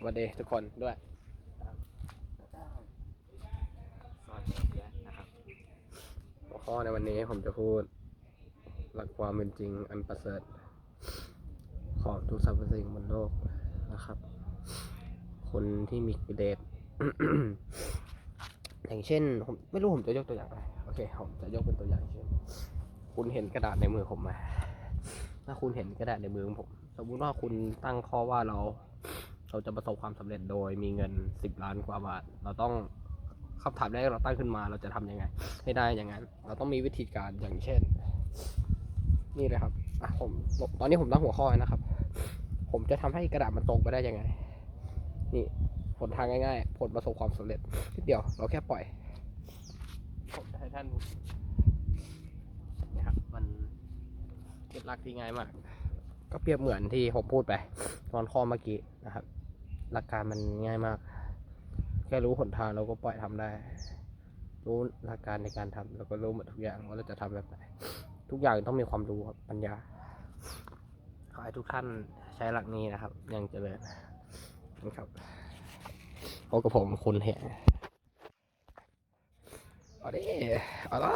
สวัสดีทุกคนด้วยสวัสดีนะครับหัวข้อในวันนี้ผมจะพูด หลักความเป็นจริงอันประเสริฐ ของทุกสรรพสิ่งบนโลกนะครับ คนที่มีกิเลสอย่างเช่น ผมไม่รู้ผมจะยกตัวอย่างอะไรโอเค ผมจะยกเป็นตัวอย่างเช่น คุณเห็นกระดาษในมือผมไหมถ้าคุณเห็นกระดาษในมือของผม สมมุติว่าคุณตั้งข้อว่าเรา เราจะประสบความสำเร็จโดยมีเงินสิบล้านกว่าบาท เราต้องคำถามแรกเราตั้งขึ้นมาเราจะทำยังไง ให้ได้อย่างนั้น เราต้องมีวิธีการอย่างเช่น นี่เลยครับอะผมตอนนี้ผมตั้งหัวข้อไว้นะครับ ผมจะทำให้กระดาษมันตรงไปได้ยังไง นี่ผลทางง่ายๆ ผลประสบความสำเร็จนิดเดียว เราแค่ปล่อยผมจะให้ท่านดูนี่ครับ มันเป็นหลักที่ง่ายมาก ก็เปรียบเหมือนที่ผมพูดไปตอนข้อเมื่อกี้นะครับ หลักการมันง่ายมาก แค่รู้หนทางเราก็ปล่อยทำได้ รู้หลักการในการทำแล้วก็รู้หมดทุกอย่างว่าเราจะทำแบบไหน ทุกอย่างต้องมีความรู้ครับปัญญาขอให้ทุกท่านใช้หลักนี้นะครับ ยังเจริญนะครับพบกับผมคุณเหียเอาดิเอาละ